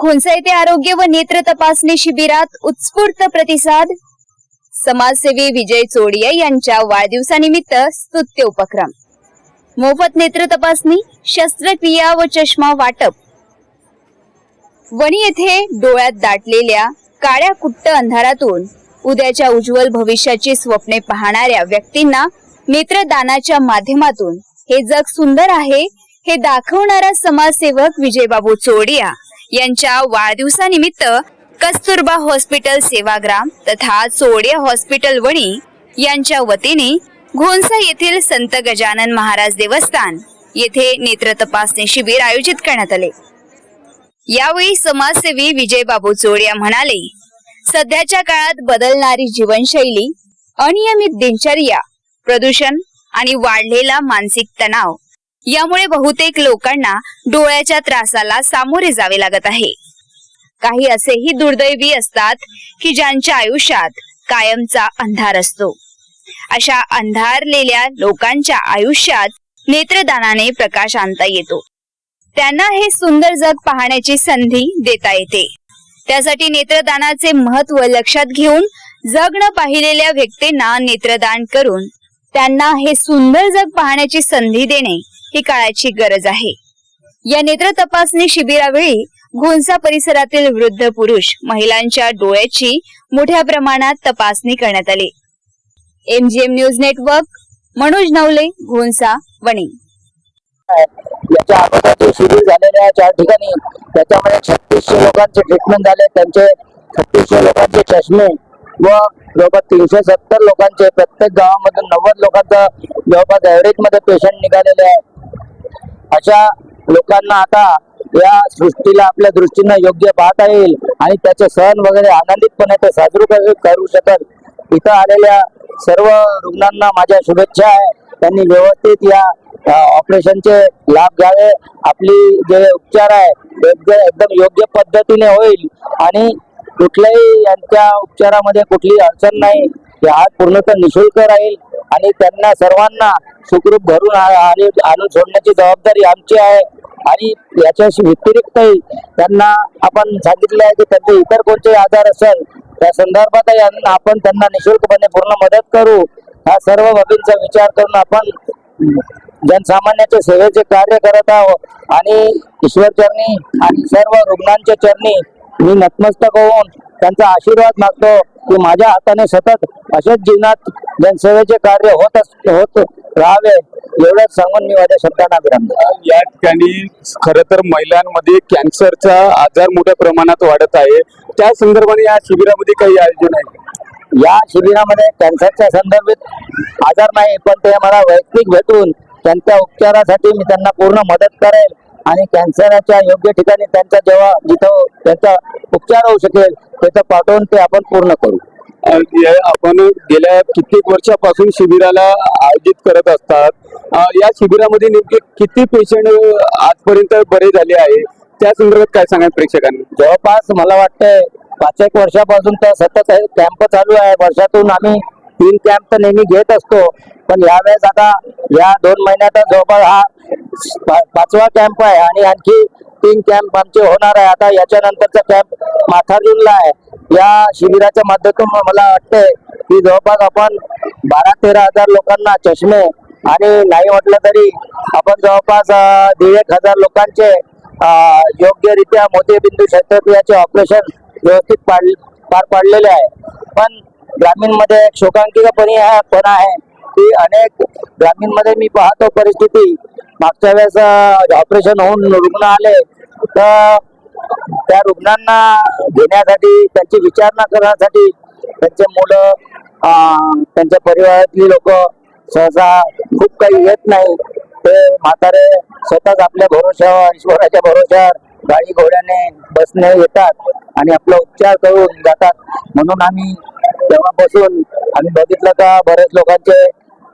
घोणसा येथे आरोग्य व नेत्र तपासणी शिबिरात उत्स्फूर्त प्रतिसाद. समाजसेवी विजय चोडिया यांच्या वाढदिवसानिमित्त स्तुत्य उपक्रम. मोफत नेत्र तपासणी शस्त्रक्रिया व चष्मा वाटप. वणी येथे डोळ्यात दाटलेल्या काळ्या कुट्ट अंधारातून उद्याच्या उज्ज्वल भविष्याची स्वप्ने पाहणाऱ्या व्यक्तींना नेत्रदानाच्या माध्यमातून हे जग सुंदर आहे हे दाखवणारा समाजसेवक विजयबाबू चोडिया. यांच्या वाढदिवसानिमित्त कस्तुरबा हॉस्पिटल सेवाग्राम तथा चोडे हॉस्पिटल वणी यांच्या वतीने घोणसा येथील संत गजानन महाराज देवस्थान येथे नेत्र तपासणी शिबिर आयोजित करण्यात आले. यावेळी समाजसेवी विजय बाबू चोडिया म्हणाले सध्याच्या काळात बदलणारी जीवनशैली अनियमित दिनचर्या प्रदूषण आणि वाढलेला मानसिक तणाव यामुळे बहुतेक लोकांना डोळ्याच्या त्रासाला सामोरे जावे लागत आहे. काही असेही दुर्दैवी असतात की ज्यांच्या आयुष्यात कायमचा अंधार असतो. अशा अंधारलेल्या लोकांच्या आयुष्यात नेत्रदानाने प्रकाश आणता येतो. त्यांना हे सुंदर जग पाहण्याची संधी देता येते. त्यासाठी नेत्रदानाचे महत्त्व लक्षात घेऊन जगण पाहिलेल्या व्यक्तींना नेत्रदान करून त्यांना हे सुंदर जग पाहण्याची संधी देणे ही काळाची गरज आहे. या नेत्र तपासणी शिबिरावेळी घोणसा परिसरातील वृद्ध पुरुष महिलांच्या डोळ्याची मोठ्या प्रमाणात तपासणी करण्यात आली. MGM news network Manoj Navale Ghonsa Wani. याच्या अगोदर जे शिबिर झालेले आहे चार ठिकाणी त्याच्यामध्ये छत्तीसशे लोकांचे ट्रीटमेंट झाले त्यांचे छत्तीसशे लोकांचे चष्मे व जवळपास तीनशे सत्तर लोकांचे प्रत्येक गावामधून नव्वद लोकांचा जवळपास ऍव्हरेजमध्ये पेशंट निघालेले आहे. अशा लोकांना आता या सृष्टीला आपल्या दृष्टीनं योग्य पाहता येईल आणि त्याचे सण वगैरे आनंदितपणे ते साजरू करू- शकत. इथं आलेल्या सर्व रुग्णांना माझ्या शुभेच्छा आहे. त्यांनी व्यवस्थित या ऑपरेशनचे लाभ घ्यावे. आपली जे उपचार आहे एकदम एकदम योग्य पद्धतीने होईल आणि कुठल्याही यांच्या उपचारामध्ये कुठली अडचण नाही. हे हात पूर्णतः निशुल्क राहील. आणि त्यांना सर्वांना सुखरूप भरून आ- आणि आणून सोडण्याची जबाबदारी आमची आहे. आणि याच्याशी व्यतिरिक्तही त्यांना आपण सांगितले आहे की त्यांचे इतर कोणते आजार असेल त्या संदर्भातही आपण त्यांना निशुल्कपणे पूर्ण मदत करू. ह्या सर्व बाबींचा विचार करून आपण जनसामान्याच्या सेवेचे कार्य करत आहोत. आणि ईश्वर चरणी आणि सर्व रुग्णांच्या चरणी मी नतमस्तक होऊन त्यांचा आशीर्वाद मागतो. की माझ्या हाताने सतत असेच जीवनात जनसेवेचे कार्य होत होत राहावे एवढंच सांगून मी माझ्या शब्दांना विराम. या ठिकाणी खर तर महिलांमध्ये कॅन्सरचा आजार मोठ्या प्रमाणात वाढत आहे. त्या संदर्भाने या शिबिरामध्ये काही आयोजन आहे? या शिबिरामध्ये कॅन्सरच्या संदर्भित आजार नाही पण ते मला वैयक्तिक भेटून त्यांच्या उपचारासाठी मी त्यांना पूर्ण मदत करेल. आणि कॅन्सरच्या योग्य ठिकाणी त्यांचा जेव्हा जिथं त्यांचा उपचार होऊ शकेल तिथं पाठवून ते आपण पूर्ण करू. आपण गेल्या कित्येक वर्षापासून शिबिराला आयोजित करत असतात. या शिबिरामध्ये नेमके किती पेशंट आजपर्यंत बरे झाले आहे? त्या संदर्भात काय सांगा प्रेक्षकांनी? जवळपास मला वाटतंय पाच एक वर्षापासून तर सतत कॅम्प चालू आहे. वर्षातून आम्ही तीन कॅम्प तर नेहमी घेत असतो. पण यावेळेस आता या दोन महिन्यात जवळपास हा पाचवा कॅम्प आहे आणि आणखी तीन कॅम्प आमचे होणार आहे. आता याच्यानंतरचा कॅम्प माथाजूनला आहे. या शिबिराच्या माध्यमातून मला वाटतंय की जवळपास आपण बारा तेरा हजार लोकांना चष्मे आणि नाही म्हटलं तरी आपण जवळपास दीड एक हजार लोकांचे योग्यरित्या मोतीबिंदू शस्त्रक्रियाचे ऑपरेशन व्यवस्थित पाड पार पाडलेले आहे. पण ग्रामीणमध्ये एक शोकांतिकपणी आहे पण आहे की अनेक ग्रामीणमध्ये मी पाहतो परिस्थिती मागच्या वेळेस ऑपरेशन होऊन रुग्ण आले तर त्या रुग्णांना घेण्यासाठी त्यांची विचारणा करण्यासाठी त्यांचे मुलं त्यांच्या परिवारातली लोक सहसा खूप काही येत नाही. ते म्हातारे स्वतःच आपल्या भरोश्यावर ईश्वराच्या भरोश्यावर गाडी घोड्याने बसने येतात आणि आपला उपचार करून जातात. म्हणून आम्ही तेव्हापासून आम्ही बघितलं का बरेच लोकांचे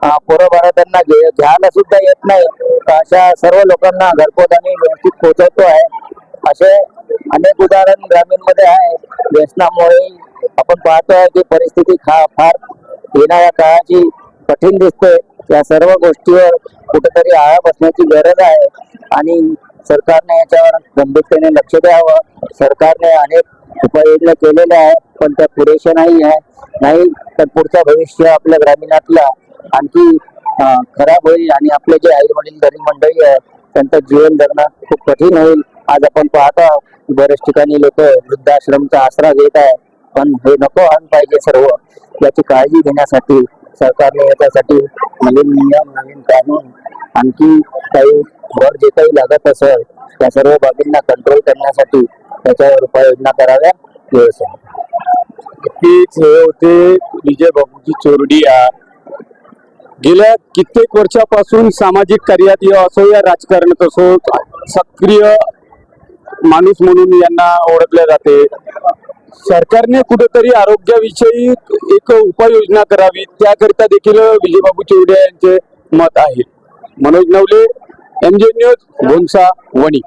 पोरं त्यांना घे- घ्यायला सुद्धा येत नाही. तर अशा सर्व लोकांना घरपोच आम्ही व्यवस्थित पोहोचवतो आहे. असे अनेक उदाहरण ग्रामीणमध्ये आहे. व्यसनामुळे आपण पाहतो आहे की परिस्थिती खा फार येणाऱ्या काळाची कठीण दिसते. या सर्व गोष्टीवर कुठेतरी आळा बसण्याची गरज आहे. आणि सरकारने याच्यावर गंभीरतेने लक्ष द्यावं. सरकारने अनेक उपाययोजना केलेल्या आहेत पण त्या पुरेशा नाही आहे नाही तर पुढचं भविष्य आपल्या ग्रामीणातला आणखी खराब होईल आणि आपले जे आई वडील गरीब मंडळी आहे त्यांचं जीवन जगणं खूप कठीण होईल. आज आपण पाहता बऱ्याच ठिकाणी लोक वृद्धाश्रमचा आसरा घेत आहे पण हे नको आण पाहिजे सर्व. याची काळजी घेण्यासाठी सरकारने याच्यासाठी नवीन नियम नवीन कानून आणखी काही वर जे काही लागत असेल त्या सर्व बाबींना कंट्रोल करण्यासाठी त्याच्यावर उपाययोजना कराव्या व्यवस्था नक्कीच हे होते विजय बाबूजी चोरडिया गेल्या कित्येक वर्षापासून सामाजिक कार्यात या असो या राजकारणात असो सक्रिय माणूस म्हणून यांना ओळखले जाते. सरकारने कुठेतरी आरोग्याविषयी एक उपाययोजना करावी त्याकरिता देखील विजयबाबू चोरडिया यांचे मत आहे. Manoj Navale M J news Bhonsa Wani.